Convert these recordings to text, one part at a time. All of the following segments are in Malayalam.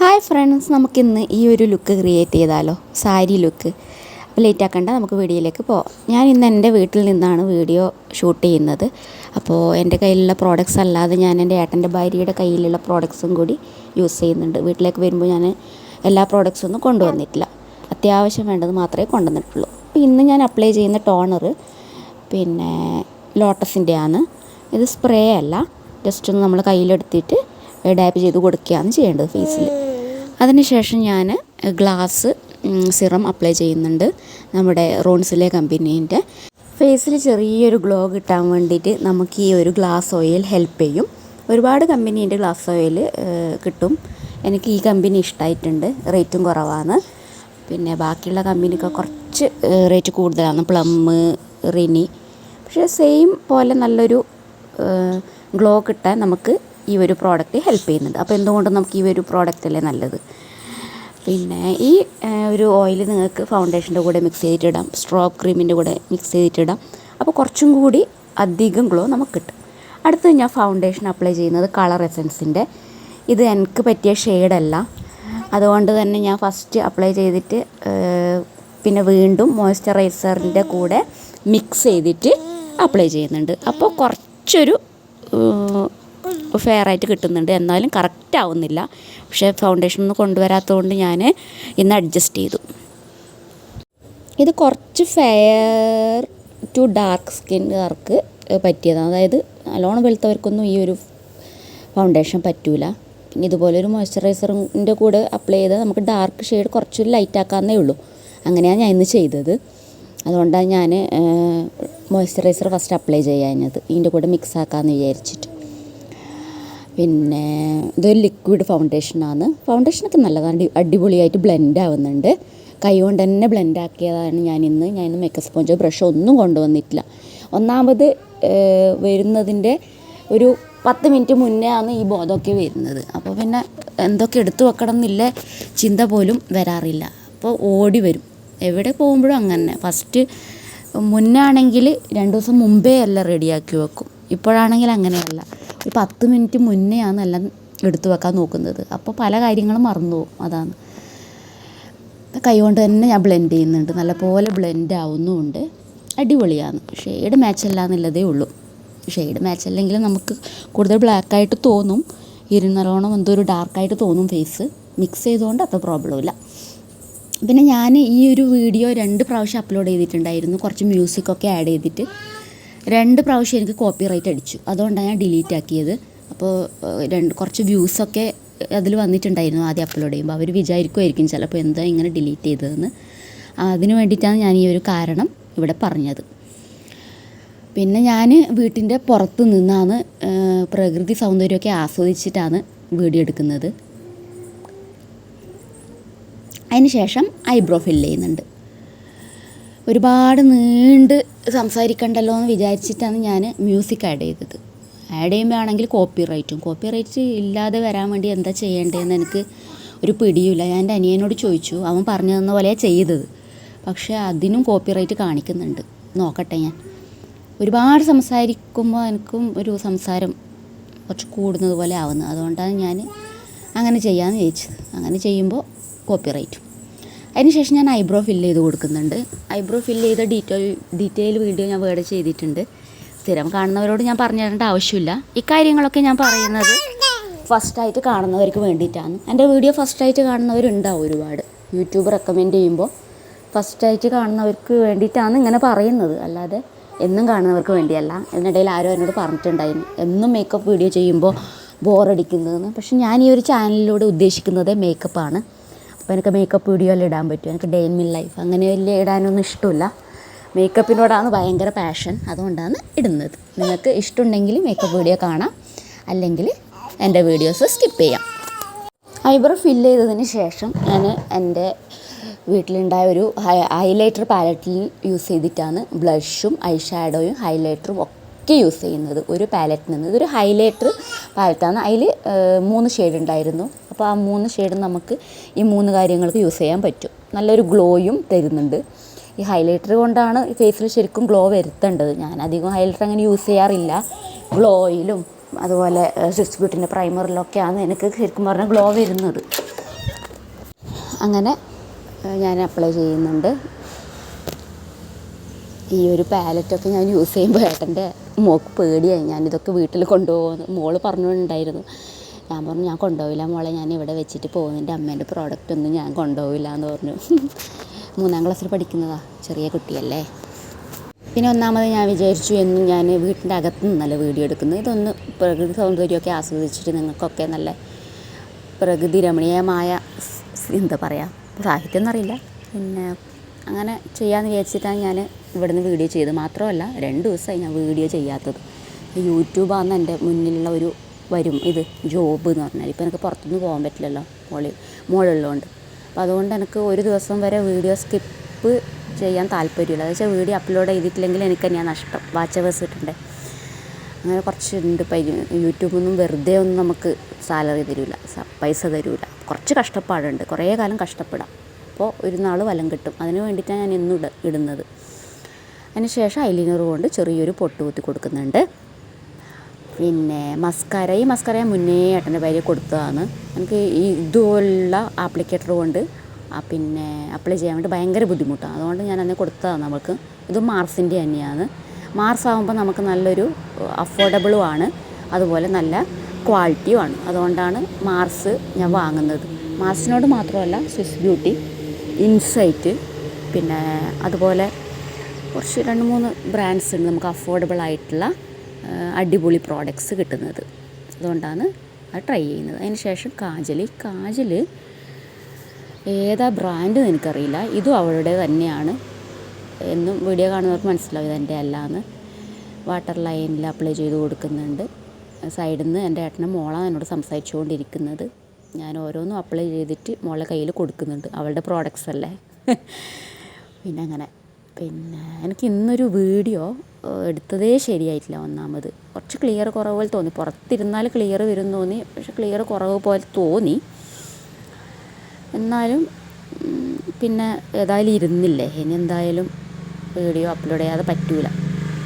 ഹായ് ഫ്രണ്ട്സ് നമുക്കിന്ന് ഈ ഒരു ലുക്ക് ക്രിയേറ്റ് ചെയ്താലോ? സാരി ലുക്ക് അപ്പോൾ ലേറ്റ് ആക്കണ്ട നമുക്ക് വീഡിയോയിലേക്ക് പോവാം. ഞാൻ ഇന്ന് എന്റെ വീട്ടിൽ നിന്നാണ് വീഡിയോ ഷൂട്ട് ചെയ്യുന്നത്. അപ്പോൾ എന്റെ കയ്യിലുള്ള പ്രോഡക്റ്റ്സ് അല്ലാതെ ഞാൻ എന്റെ ഏട്ടന്റെ ഭാര്യയുടെ കയ്യിലുള്ള പ്രോഡക്റ്റ്സും കൂടി യൂസ് ചെയ്യുന്നുണ്ട്. വീട്ടിലേക്ക് വരുമ്പോൾ ഞാൻ എല്ലാ പ്രോഡക്റ്റ്സും ഒന്നും കൊണ്ടുവന്നിട്ടില്ല. അത്യാവശ്യം വേണ്ടത് മാത്രമേ കൊണ്ടുവന്നിട്ടുള്ളൂ. അപ്പോൾ ഇന്ന് ഞാൻ അപ്ലൈ ചെയ്യുന്ന ടോണർ പിന്നെ ലോട്ടസിന്റെ ആണ് ഇത് സ്പ്രേ അല്ല. ജസ്റ്റ് ഒന്ന് നമ്മൾ കയ്യിലെടുത്തിട്ട് ഡാപ്പ് ചെയ്ത് കൊടുക്കുകയാണ് ചെയ്യേണ്ടത് ഫേസിൽ അതിനുശേഷം ഞാൻ ഗ്ലാസ് സിറം അപ്ലൈ ചെയ്യുന്നുണ്ട് നമ്മുടെ റോൺസിലെ കമ്പനീന്റെ. ഫേസിൽ ചെറിയൊരു ഗ്ലോ കിട്ടാൻ വേണ്ടിയിട്ട് നമുക്ക് ഈ ഒരു ഗ്ലാസ് ഓയിൽ ഹെൽപ്പ് ചെയ്യും. ഒരുപാട് കമ്പനീന്റെ ഗ്ലാസ് ഓയിൽ കിട്ടും. എനിക്ക് ഈ കമ്പനി ഇഷ്ടമായിട്ടുണ്ട് റേറ്റും കുറവാണ്. പിന്നെ ബാക്കിയുള്ള കമ്പനിക്ക് കുറച്ച് റേറ്റ് കൂടുതലാണ്. പ്ലം റിനി. പക്ഷേ സെയിം പോലെ നല്ലൊരു ഗ്ലോ കിട്ടാൻ നമുക്ക് ഈ ഒരു പ്രോഡക്റ്റ് ഹെൽപ്പ് ചെയ്യുന്നുണ്ട്. അപ്പോൾ എന്തുകൊണ്ടും നമുക്ക് ഈ ഒരു പ്രോഡക്റ്റ് അല്ലേ നല്ലത്? പിന്നെ ഈ ഒരു ഓയിൽ നിങ്ങൾക്ക് ഫൗണ്ടേഷന്റെ കൂടെ മിക്സ് ചെയ്തിട്ടിടാം. സ്ട്രോബ് ക്രീമിന്റെ കൂടെ മിക്സ് ചെയ്തിട്ടിടാം. അപ്പോൾ കുറച്ചും കൂടി അധികം ഗ്ലോ നമുക്ക് കിട്ടും. അടുത്ത് ഞാൻ ഫൗണ്ടേഷൻ അപ്ലൈ ചെയ്യുന്നത് കളർ എസൻസിന്റെ ഇത് എനിക്ക് പറ്റിയ ഷെയ്ഡല്ല അതുകൊണ്ട് തന്നെ ഞാൻ ഫസ്റ്റ് അപ്ലൈ ചെയ്തിട്ട് പിന്നെ വീണ്ടും മോയ്സ്ചറൈസറിന്റെ കൂടെ മിക്സ് ചെയ്തിട്ട് അപ്ലൈ ചെയ്യുന്നുണ്ട്. അപ്പോൾ കുറച്ചൊരു ഫെയർ ആയിട്ട് കിട്ടുന്നുണ്ട്. എന്നാലും കറക്റ്റ് ആവുന്നില്ല. പക്ഷേ ഫൗണ്ടേഷൻ ഒന്നും കൊണ്ടുവരാത്തതുകൊണ്ട് ഞാൻ ഇന്ന് അഡ്ജസ്റ്റ് ചെയ്തു. ഇത് കുറച്ച് ഫെയർ ടു ഡാർക്ക് സ്കിന്നുകാർക്ക് പറ്റിയതാണ്. അതായത് നല്ലോണം വെളുത്തവർക്കൊന്നും ഈ ഒരു ഫൗണ്ടേഷൻ പറ്റൂല. പിന്നെ ഇതുപോലൊരു മോയ്സ്ചറൈസറിന്റെ കൂടെ അപ്ലൈ ചെയ്താൽ നമുക്ക് ഡാർക്ക് ഷെയ്ഡ് കുറച്ചൊരു ലൈറ്റ് ആക്കാന്നേ ഉള്ളൂ. അങ്ങനെയാണ് ഞാൻ ഇന്ന് ചെയ്തത്. അതുകൊണ്ടാണ് ഞാൻ മോയ്സ്ചറൈസർ ഫസ്റ്റ് അപ്ലൈ ചെയ്യാഞ്ഞത്. ഇതിന്റെ കൂടെ മിക്സ് ആക്കാമെന്ന് വിചാരിച്ചിട്ട്. പിന്നെ ഇതൊരു ലിക്വിഡ് ഫൗണ്ടേഷനാണ് ഫൗണ്ടേഷനൊക്കെ നല്ലതാണ്. അടി അടിപൊളിയായിട്ട് ബ്ലെൻഡ് ആവുന്നുണ്ട്. കൈ കൊണ്ട് തന്നെ ബ്ലെൻഡ് ആക്കിയതാണ് ഞാൻ ഇന്ന് മേക്കപ്പ് സ്പോഞ്ചോ ബ്രഷോ ഒന്നും കൊണ്ടുവന്നിട്ടില്ല. ഒന്നാമത് വരുന്നതിന്റെ ഒരു പത്ത് മിനിറ്റ് മുന്നേ ആണ് ഈ ബോധമൊക്കെ വരുന്നത്. അപ്പോൾ പിന്നെ എന്തൊക്കെ എടുത്തു വെക്കണം എന്നില്ല ചിന്ത പോലും വരാറില്ല. അപ്പോൾ ഓടി വരും. എവിടെ പോകുമ്പോഴും അങ്ങനെ. ഫസ്റ്റ് മുന്നാണെങ്കിൽ രണ്ട് ദിവസം മുമ്പേ എല്ലാം റെഡിയാക്കി വെക്കും. ഇപ്പോഴാണെങ്കിൽ അങ്ങനെയല്ല. ഒരു പത്ത് മിനിറ്റ് മുന്നേ ആണ് എല്ലാം എടുത്തു വെക്കാൻ നോക്കുന്നത്. അപ്പോൾ പല കാര്യങ്ങളും മറന്നു പോകും. അതാണ്. കൈകൊണ്ട് തന്നെ ഞാൻ ബ്ലെൻഡ് ചെയ്യുന്നുണ്ട്. നല്ലപോലെ ബ്ലെൻഡ് ആവുന്നുമുണ്ട്. അടിപൊളിയാണ്. ഷെയ്ഡ് മാച്ച് അല്ല എന്നുള്ളതേ ഉള്ളൂ. ഷെയ്ഡ് മാച്ച് അല്ലെങ്കിൽ നമുക്ക് കൂടുതൽ ബ്ലാക്കായിട്ട് തോന്നും. ഇരുന്നറോണം എന്തോ ഒരു ഡാർക്കായിട്ട് തോന്നും ഫേസ് മിക്സ് ചെയ്തുകൊണ്ട് അത്ര പ്രോബ്ലം ഇല്ല. പിന്നെ ഞാൻ ഈ ഒരു വീഡിയോ രണ്ട് പ്രാവശ്യം അപ്ലോഡ് ചെയ്തിട്ടുണ്ടായിരുന്നു. കുറച്ച് മ്യൂസിക്കൊക്കെ ആഡ് ചെയ്തിട്ട്. രണ്ട് പ്രാവശ്യം എനിക്ക് കോപ്പി റൈറ്റ് അടിച്ചു. അതുകൊണ്ടാണ് ഞാൻ ഡിലീറ്റ് ആക്കിയത്. അപ്പോൾ രണ്ട് കുറച്ച് വ്യൂസൊക്കെ അതിൽ വന്നിട്ടുണ്ടായിരുന്നു ആദ്യം അപ്ലോഡ് ചെയ്യുമ്പോൾ അവർ വിചാരിക്കുമായിരിക്കും ചിലപ്പോൾ എന്താ ഇങ്ങനെ ഡിലീറ്റ് ചെയ്തതെന്ന്. അതിന് വേണ്ടിയിട്ടാണ് ഞാൻ ഈ ഒരു കാരണം ഇവിടെ പറഞ്ഞത്. പിന്നെ ഞാൻ വീട്ടിന്റെ പുറത്ത് നിന്നാണ് പ്രകൃതി സൗന്ദര്യമൊക്കെ ആസ്വദിച്ചിട്ടാണ് വീഡിയോ എടുക്കുന്നത്. അതിന് ശേഷം ഐബ്രോ ഫില്ല് ചെയ്യുന്നുണ്ട്. ഒരുപാട് നീണ്ട് സംസാരിക്കണ്ടല്ലോ എന്ന് വിചാരിച്ചിട്ടാണ് ഞാൻ മ്യൂസിക് ആഡ് ചെയ്തത്. ആഡ് ചെയ്യുമ്പോൾ ആണെങ്കിൽ കോപ്പി റൈറ്റും കോപ്പി റൈറ്റ് ഇല്ലാതെ വരാൻ വേണ്ടി എന്താ ചെയ്യേണ്ടതെന്ന് എനിക്ക് ഒരു പിടിയില്ല ഞാൻ എന്റെ അനിയനോട് ചോദിച്ചു. അവൻ പറഞ്ഞു തന്ന പോലെയാണ് ചെയ്തത്. പക്ഷേ അതിനും കോപ്പി റൈറ്റ് കാണിക്കുന്നുണ്ട്. നോക്കട്ടെ ഞാൻ. ഒരുപാട് സംസാരിക്കുമ്പോൾ എനിക്കും ഒരു സംസാരം കുറച്ച് കൂടുന്നത് പോലെ ആവുന്നത് അതുകൊണ്ടാണ് ഞാൻ അങ്ങനെ ചെയ്യാമെന്ന് ചോദിച്ചത് അങ്ങനെ ചെയ്യുമ്പോൾ കോപ്പി റൈറ്റും അതിനുശേഷം ഞാൻ ഐബ്രോ ഫില്ല് ചെയ്ത് കൊടുക്കുന്നുണ്ട്. ഐബ്രോ ഫില്ല് ചെയ്ത ഡീറ്റെയിൽ ഡീറ്റെയിൽ വീഡിയോ ഞാൻ വേറെ ചെയ്തിട്ടുണ്ട്. സ്ഥിരം കാണുന്നവരോട് ഞാൻ പറഞ്ഞു തരേണ്ട ആവശ്യമില്ല. ഇക്കാര്യങ്ങളൊക്കെ ഞാൻ പറയുന്നത് ഫസ്റ്റായിട്ട് കാണുന്നവർക്ക് വേണ്ടിയിട്ടാണ്. എന്റെ വീഡിയോ ഫസ്റ്റായിട്ട് കാണുന്നവരുണ്ടാവും ഒരുപാട്. യൂട്യൂബ് റെക്കമെൻഡ് ചെയ്യുമ്പോൾ ഫസ്റ്റായിട്ട് കാണുന്നവർക്ക് വേണ്ടിയിട്ടാണ് ഇങ്ങനെ പറയുന്നത്. അല്ലാതെ എന്നും കാണുന്നവർക്ക് വേണ്ടിയല്ല. ഇതിനിടയിൽ ആരും എന്നോട് പറഞ്ഞിട്ടുണ്ടായിരുന്നു. എന്നും മേക്കപ്പ് വീഡിയോ ചെയ്യുമ്പോൾ ബോറടിക്കുന്നതെന്ന് പക്ഷെ ഞാൻ ഈ ഒരു ചാനലിലൂടെ ഉദ്ദേശിക്കുന്നത് മേക്കപ്പാണ് അപ്പോൾ എനിക്ക് മേക്കപ്പ് വീഡിയോ എല്ലാം ഇടാൻ പറ്റും? എനിക്ക് ഡേ ഇൻ മിൻ ലൈഫ് അങ്ങനെ വലിയ ഇടാനൊന്നും ഇഷ്ടമില്ല. മേക്കപ്പിനോടാണ് ഭയങ്കര പാഷൻ അതുകൊണ്ടാണ് ഇടുന്നത്. നിങ്ങൾക്ക് ഇഷ്ടമുണ്ടെങ്കിൽ മേക്കപ്പ് വീഡിയോ കാണാം. അല്ലെങ്കിൽ എന്റെ വീഡിയോസ് സ്കിപ്പ് ചെയ്യാം. ഐബ്രോ ഫില്ല് ചെയ്തതിന് ശേഷം ഞാൻ എന്റെ വീട്ടിലുണ്ടായ ഒരു ഹൈലൈറ്റർ പാലറ്റിൽ യൂസ് ചെയ്തിട്ടാണ് ബ്ലഷും ഐ ഷാഡോയും ഹൈലൈറ്ററും ഒക്കെ യൂസ് ചെയ്യുന്നത്. ഒരു പാലറ്റിൽ നിന്ന്. ഇതൊരു ഹൈലൈറ്റർ പാലറ്റാണ് അതിൽ മൂന്ന് ഷെയ്ഡ് ഉണ്ടായിരുന്നു. അപ്പോൾ ആ മൂന്ന് ഷെയ്ഡ് നമുക്ക് ഈ മൂന്ന് കാര്യങ്ങൾക്ക് യൂസ് ചെയ്യാൻ പറ്റും. നല്ലൊരു ഗ്ലോയും തരുന്നുണ്ട്. ഈ ഹൈലൈറ്റർ കൊണ്ടാണ് ഫേസിൽ ശരിക്കും ഗ്ലോ വരുത്തേണ്ടത്. ഞാൻ അധികം ഹൈലൈറ്റർ അങ്ങനെ യൂസ് ചെയ്യാറില്ല. ഗ്ലോയിലും അതുപോലെ സ്വിച്ച് ബ്യൂട്ടിന്റെ പ്രൈമറിലൊക്കെയാണ് എനിക്ക് ശരിക്കും പറഞ്ഞാൽ ഗ്ലോ വരുന്നത്. അങ്ങനെ ഞാൻ അപ്ലൈ ചെയ്യുന്നുണ്ട്. ഈ ഒരു പാലറ്റൊക്കെ ഞാൻ യൂസ് ചെയ്യുമ്പോൾ ഏട്ടന്റെ മോക്ക് പേടിയായി. ഞാനിതൊക്കെ വീട്ടിൽ കൊണ്ടുപോകുന്നു മോൾ പറഞ്ഞിട്ടുണ്ടായിരുന്നു ഞാൻ പറഞ്ഞു. ഞാൻ കൊണ്ടുപോവില്ല മോളെ ഞാൻ ഇവിടെ വെച്ചിട്ട് പോകുന്നതിന്റെ അമ്മേന്റെ പ്രോഡക്റ്റ് ഒന്നും ഞാൻ കൊണ്ടുപോവില്ല എന്ന് പറഞ്ഞു. മൂന്നാം ക്ലാസ്സിൽ പഠിക്കുന്നതാ ചെറിയ കുട്ടിയല്ലേ. പിന്നെ ഒന്നാമത് ഞാൻ വിചാരിച്ചു എന്നും ഞാൻ വീട്ടിന്റെ അകത്ത് നിന്നല്ല വീഡിയോ എടുക്കുന്നത്. ഇതൊന്ന് പ്രകൃതി സൗന്ദര്യമൊക്കെ ആസ്വദിച്ചിട്ട് നിങ്ങൾക്കൊക്കെ നല്ല പ്രകൃതി രമണീയമായ എന്താ പറയുക സാഹിത്യം എന്നറിയില്ല. പിന്നെ അങ്ങനെ ചെയ്യാമെന്ന് വിചാരിച്ചിട്ടാണ് ഞാൻ ഇവിടുന്ന് വീഡിയോ ചെയ്തത്. മാത്രമല്ല രണ്ട് ദിവസമായി ഞാൻ വീഡിയോ ചെയ്യാത്തത്. യൂട്യൂബാണ് എന്റെ മുന്നിലുള്ള ഒരു വരും ഇത് ജോബ് എന്ന് പറഞ്ഞാൽ ഇപ്പോൾ എനിക്ക് പുറത്തുനിന്ന് പോകാൻ പറ്റില്ലല്ലോ മോളിൽ മോളുള്ളതുകൊണ്ട് അപ്പോൾ അതുകൊണ്ട് എനിക്ക് ഒരു ദിവസം വരെ വീഡിയോ സ്കിപ്പ് ചെയ്യാൻ താല്പര്യമില്ല. അതായത് വെച്ചാൽ വീഡിയോ അപ്ലോഡ് ചെയ്തിട്ടില്ലെങ്കിൽ എനിക്ക് തന്നെയാ നഷ്ടം. വാച്ച് അവേഴ്സ് കിട്ടണ്ടേ അങ്ങനെ കുറച്ചുണ്ട് ഇപ്പം നിന്നും വെറുതെ ഒന്നും നമുക്ക് സാലറി തരില്ല പൈസ തരില്ല കുറച്ച് കഷ്ടപ്പാടുണ്ട്. കുറേ കാലം കഷ്ടപ്പെടാം. അപ്പോൾ ഒരു നാൾ വലം കിട്ടും. അതിന് വേണ്ടിയിട്ടാണ് ഞാൻ ഇന്നും ഇടുന്നത്. അതിന് ശേഷം ഐലൈനർ കൊണ്ട് ചെറിയൊരു പൊട്ട് കുത്തി കൊടുക്കുന്നുണ്ട്. പിന്നെ മസ്കാര ഈ മസ്കാര ഞാൻ മുന്നേ ഏട്ടന്റെ ഭാര്യ കൊടുത്തതാണ്. എനിക്ക് ഈ ഇതുപോലുള്ള ആപ്ലിക്കേറ്റർ കൊണ്ട് പിന്നെ അപ്ലൈ ചെയ്യാൻ വേണ്ടി ഭയങ്കര ബുദ്ധിമുട്ടാണ്. അതുകൊണ്ട് ഞാൻ അന്ന് കൊടുത്തതാണ് നമുക്ക് ഇത് മാർസിന്റെ തന്നെയാണ്. മാർസ് ആകുമ്പോൾ നമുക്ക് നല്ലൊരു അഫോർഡബിളും ആണ്. അതുപോലെ നല്ല ക്വാളിറ്റിയുമാണ് അതുകൊണ്ടാണ് മാർസ് ഞാൻ വാങ്ങുന്നത്. മാർസിനോട് മാത്രമല്ല സ്വിസ് ബ്യൂട്ടി ഇൻസൈറ്റ് പിന്നെ അതുപോലെ കുറച്ച് രണ്ട് മൂന്ന് ബ്രാൻഡ്സ് ഉണ്ട് നമുക്ക് അഫോർഡബിൾ ആയിട്ടുള്ള അടിപൊളി പ്രോഡക്ട്സ് കിട്ടുന്നത്. അതുകൊണ്ടാണ് അത് ട്രൈ ചെയ്യുന്നത്. അതിന് ശേഷം കാജൽ കാജൽ ഏതാ ബ്രാൻഡ് എനിക്കറിയില്ല. ഇതും അവളുടെ തന്നെയാണ്. എന്നും വീഡിയോ കാണുന്നവർക്ക് മനസ്സിലാവും ഇതെന്റെ അല്ലാന്ന്. വാട്ടർ ലൈനിൽ അപ്ലൈ ചെയ്ത് കൊടുക്കുന്നുണ്ട്. സൈഡിൽ നിന്ന് എന്റെ ഏട്ടനെ മോളാണ് എന്നോട് സംസാരിച്ചുകൊണ്ടിരിക്കുന്നത്. ഞാൻ ഓരോന്നും അപ്ലൈ ചെയ്തിട്ട് മോളെ കയ്യിൽ കൊടുക്കുന്നുണ്ട്. അവളുടെ പ്രോഡക്റ്റ്സ് അല്ലേ? പിന്നെ അങ്ങനെ. പിന്നെ എനിക്ക് ഇന്നൊരു വീഡിയോ എടുത്തതേ ശരിയായിട്ടില്ല ഒന്നാമത്. കുറച്ച് ക്ലിയർ കുറവ് പോലെ തോന്നി. പുറത്തിരുന്നാൽ ക്ലിയർ വരും തോന്നി. പക്ഷെ ക്ലിയർ കുറവ് പോലെ തോന്നി. എന്നാലും പിന്നെ ഏതായാലും ഇരുന്നില്ലേ? ഇനി എന്തായാലും വീഡിയോ അപ്ലോഡ് ചെയ്യാതെ പറ്റൂല.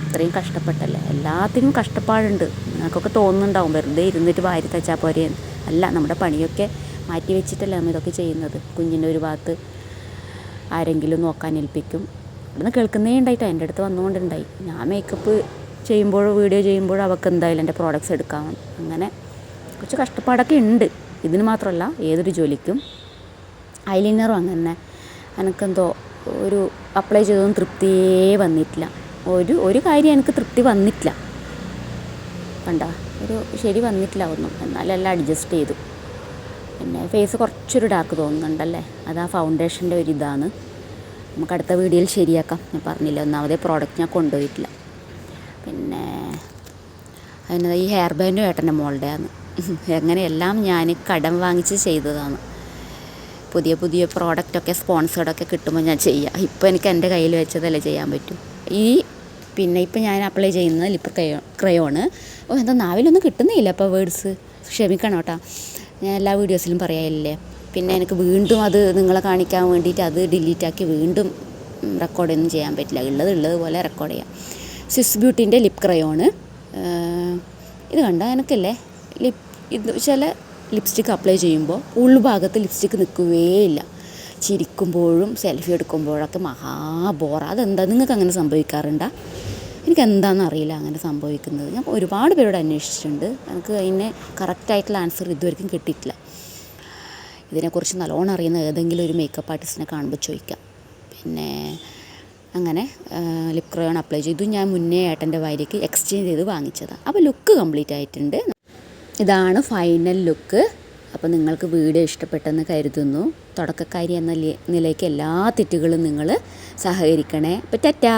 ഇത്രയും കഷ്ടപ്പെട്ടല്ലേ? എല്ലാത്തിനും കഷ്ടപ്പാടുണ്ട്. നിങ്ങൾക്കൊക്കെ തോന്നുന്നുണ്ടാവും വെറുതെ ഇരുന്നിട്ട് വാരി തച്ചാൽ പോരെ അല്ല നമ്മുടെ പണിയൊക്കെ മാറ്റി വെച്ചിട്ടല്ലേ നമ്മൾ ഇതൊക്കെ ചെയ്യുന്നത്? കുഞ്ഞിന്റെ ഒരു ഭാഗത്ത് ആരെങ്കിലും നോക്കാൻ ഏൽപ്പിക്കും. ഇവിടുന്ന് കേൾക്കുന്നേ ഉണ്ടായിട്ടോ. എന്റെ അടുത്ത് വന്നുകൊണ്ടുണ്ടായി. ഞാൻ മേക്കപ്പ് ചെയ്യുമ്പോഴോ വീഡിയോ ചെയ്യുമ്പോഴോ അവൾക്ക് എന്തായാലും എന്റെ പ്രോഡക്ട്സ് എടുക്കാം അങ്ങനെ കുറച്ച് കഷ്ടപ്പാടൊക്കെ ഉണ്ട്. ഇതിന് മാത്രമല്ല ഏതൊരു ജോലിക്കും ഐലൈനറും അങ്ങനെ. എനിക്കെന്തോ ഒരു അപ്ലൈ ചെയ്തൊന്നും തൃപ്തിയേ വന്നിട്ടില്ല. ഒരു ഒരു കാര്യം എനിക്ക് തൃപ്തി വന്നിട്ടില്ല. കണ്ട? ഒരു ശരി വന്നിട്ടില്ല ഒന്നും എന്നാലെല്ലാം അഡ്ജസ്റ്റ് ചെയ്തു. പിന്നെ ഫേസ് കുറച്ചൊരു ഡാർക്ക് തോന്നുന്നുണ്ടല്ലേ? അത് ആ ഫൗണ്ടേഷന്റെ ഒരു ഇതാണ് നമുക്ക് അടുത്ത വീഡിയോയിൽ ശരിയാക്കാം. ഞാൻ പറഞ്ഞില്ല ഒന്നാമതേ പ്രോഡക്റ്റ് ഞാൻ കൊണ്ടുപോയിട്ടില്ല. പിന്നെ അതിന് ഈ ഹെയർ ബാൻഡും ഏട്ടന്റെ മോളുടെയാണ് എങ്ങനെയെല്ലാം ഞാൻ കടം വാങ്ങിച്ച് ചെയ്തതാണ്. പുതിയ പുതിയ പ്രോഡക്റ്റൊക്കെ സ്പോൺസേഡൊക്കെ കിട്ടുമ്പോൾ ഞാൻ ചെയ്യാം. ഇപ്പോൾ എനിക്ക് എന്റെ കയ്യിൽ വെച്ചതല്ലേ ചെയ്യാൻ പറ്റൂ. ഈ പിന്നെ ഇപ്പം ഞാൻ അപ്ലൈ ചെയ്യുന്നത് ലിപ്പ് ക്രയോ ക്രയോണ് ഓ എന്താ നാവിലൊന്നും കിട്ടുന്നില്ല അപ്പോൾ വേർഡ്സ് ക്ഷമിക്കണം കേട്ടോ. ഞാൻ എല്ലാ വീഡിയോസിലും പറയാനില്ലേ പിന്നെ എനിക്ക് വീണ്ടും അത് നിങ്ങളെ കാണിക്കാൻ വേണ്ടിയിട്ട് അത് ഡിലീറ്റാക്കി വീണ്ടും റെക്കോർഡൊന്നും ചെയ്യാൻ പറ്റില്ല. ഉള്ളത് ഉള്ളതുപോലെ റെക്കോർഡ് ചെയ്യാം. സ്വിസ് ബ്യൂട്ടീന്റെ ലിപ് ക്രയോണ് ഇത് കണ്ട? എനിക്കല്ലേ? ലിപ് ഇത് ചില ലിപ്സ്റ്റിക്ക് അപ്ലൈ ചെയ്യുമ്പോൾ ഉൾഭാഗത്ത് ലിപ്സ്റ്റിക്ക് നിൽക്കുകയില്ല ചിരിക്കുമ്പോഴും സെൽഫി എടുക്കുമ്പോഴൊക്കെ മഹാബോറ അതെന്താ? നിങ്ങൾക്ക് അങ്ങനെ സംഭവിക്കാറുണ്ടോ? എനിക്ക് എന്താണെന്ന് അറിയില്ല അങ്ങനെ സംഭവിക്കുന്നത്. ഞാൻ ഒരുപാട് പേരോട് അന്വേഷിച്ചിട്ടുണ്ട്. എനിക്ക് അതിന് കറക്റ്റായിട്ടുള്ള ആൻസർ ഇതുവരെയും കിട്ടിയിട്ടില്ല. ഇതിനെക്കുറിച്ച് നല്ലോണം അറിയുന്ന ഏതെങ്കിലും ഒരു മേക്കപ്പ് ആർട്ടിസ്റ്റിനെ കാണുമ്പോൾ ചോദിക്കാം. പിന്നെ അങ്ങനെ ലിപ് ക്രയോൺ അപ്ലൈ ചെയ്തു ഞാൻ മുന്നേ ഏട്ടന്റെ വാരിക്ക് എക്സ്ചേഞ്ച് ചെയ്ത് വാങ്ങിച്ചതാണ് അപ്പോൾ ലുക്ക് കംപ്ലീറ്റ് ആയിട്ടുണ്ട്. ഇതാണ് ഫൈനൽ ലുക്ക് അപ്പോൾ നിങ്ങൾക്ക് വീഡിയോ ഇഷ്ടപ്പെട്ടെന്ന് കരുതുന്നു. തുടക്കക്കാരി എന്ന നിലയ്ക്ക് എല്ലാ തെറ്റുകളും നിങ്ങൾ സഹകരിക്കണേ. അപ്പോൾ ടാറ്റാ!